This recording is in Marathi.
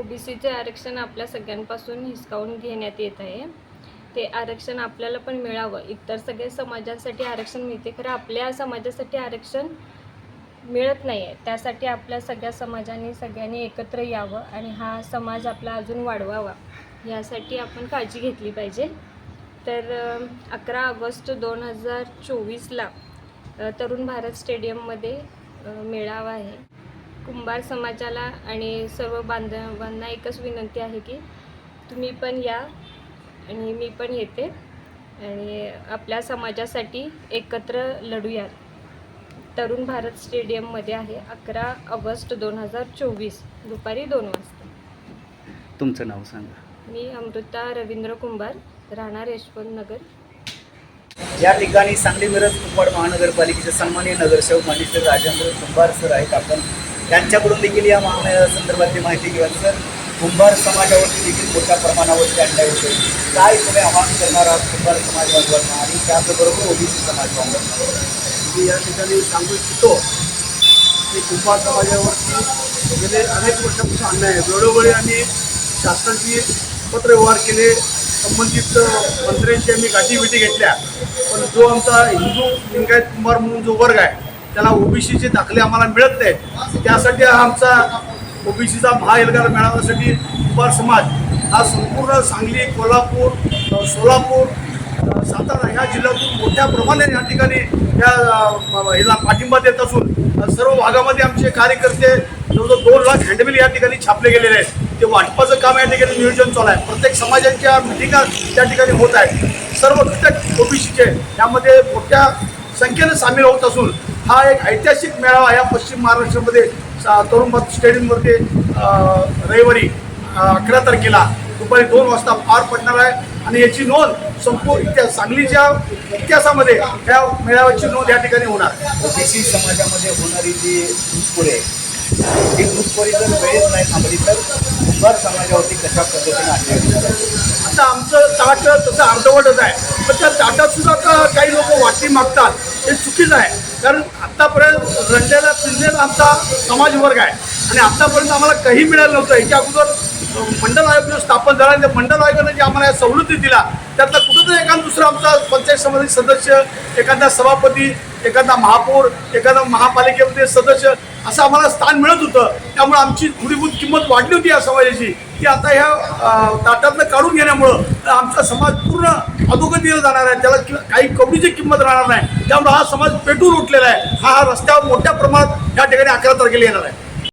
ओबीसीचे आरक्षण आपल्या सगळ्यांपासून हिसकावून घेण्यात येत आहे. ते आरक्षण आपल्याला पण मिळावं. इतर सगळ्या समाजासाठी आरक्षण मिळते. खरं आपल्या समाजासाठी आरक्षण मिळत नाही आहे. त्यासाठी आपल्या सगळ्या समाजाने सगळ्यांनी एकत्र यावं आणि हा समाज आपला अजून वाढवावा यासाठी आपण काळजी घेतली पाहिजे. तर अकरा ऑगस्ट दोन हजार चोवीसला तरुण भारत स्टेडियममध्ये मेळावा आहे. कुंभार समाजाला आणि सर्व बांधवांना एकच विनंती आहे की तुम्ही पण या आणि मी पण येते आणि आपल्या समाजासाठी एकत्र लढूयात. तरुण भारत स्टेडियममध्ये आहे अकरा ऑगस्ट दोन हजार चोवीस दुपारी दोन वाजता. तुमचं नाव सांगा. मी अमृता रवींद्र कुंभार राहणार यशवंत नगर. या ठिकाणी सांगली मिरज कुपवाड महानगरपालिकेचे सन्माननीय नगरसेवक मांडीसर राजेंद्र कुंभार सर आहेत. आपण त्यांच्याकडून देखील या मागण्या संदर्भातली माहिती घेऊया सर. कुंभार समाजावरती देखील मोठ्या प्रमाणावरती अन्याय काय तुम्ही आवाहन करणार आहात कुंभार समाज बांधवांना आणि त्याचबरोबर ओबीसी समाज बांधवांना मी या ठिकाणी सांगू इच्छितो की कुंभार समाजावरती गेले अनेक वर्षापासून अन्याय आहे वेळोवेळी आम्ही शासनाची पत्रव्यवहार केले संबंधित मंत्र्यांची आम्ही गाठीभेटी घेतल्या. पण जो आमचा हिंदू लिंगायत कुंभार म्हणून जो वर्ग आहे त्याला ओबीसीचे दाखले आम्हाला मिळत नाहीत. त्यासाठी हा आमचा ओबीसीचा महाएल्गार मिळवण्यासाठी कुंभार समाज हा संपूर्ण सांगली कोल्हापूर सोलापूर सातारा ह्या जिल्ह्यातून मोठ्या प्रमाणाने या ठिकाणी या हिला ह्याला पाठिंबा देत असून सर्व भागामध्ये आमचे कार्यकर्ते जवळजवळ दोन लाख हँडबिल या ठिकाणी छापले गेलेले आहेत. ते वाटपाचं काम या ठिकाणी नियोजन चालू आहे. प्रत्येक समाजांच्या मिटिंगा त्या ठिकाणी होत आहेत. सर्व घटक ओबीसीचे यामध्ये मोठ्या संख्येनं सामील होत असून हा एक ऐतिहासिक मेळावा या पश्चिम महाराष्ट्रामध्ये सा- तरुण भारत स्टेडियमवरती रविवारी अकरा तारखेला दुपारी दोन वाजता पार पडणार आहे. आणि याची नोंद संपूर्ण इतिहास सांगलीच्या इतिहासामध्ये या मेळाव्याची नोंद या ठिकाणी होणार. ओबीसी समाजामध्ये होणारी जी घुसखोरी आहे ही घुसखोरी जर वेळेत नाही थांबली तर कुंभार समाजावरती कशा पद्धतीने आहे? आता आमचं ताट तसं अर्धवटच आहे. पण त्या ताटात सुद्धा काही लोक वाटी मागतात हे चुकीचं आहे. कारण आत्तापर्यंत रंगलेला फिरलेला आमचा समाज वर्ग आहे. आणि आत्तापर्यंत आम्हाला काही मिळालं नव्हतं. याच्या अगोदर मंडल आयोग जो स्थापन झाला आणि त्या मंडल आयोगाने जे आम्हाला या सवलती दिल्या त्यातला कुठंतरी एखादा दुसरा आमचा पंचायत समिती सदस्य एखादा सभापती एखादा महापौर एखादा महापालिकेमध्ये सदस्य असं आम्हाला स्थान मिळत होतं. त्यामुळे आमची थोडीभूत किंमत वाढली होती या समाजाची. की आता ह्या ताटातनं काढून घेण्यामुळं आमचा समाज पूर्ण अधोगतीला जाणार आहे. त्याला काही कवडीची किंमत राहणार नाही. त्यामुळे हा समाज पेटून उठलेला आहे. हा हा रस्त्यावर मोठ्या प्रमाणात या ठिकाणी अकरा तारखेला येणार आहे.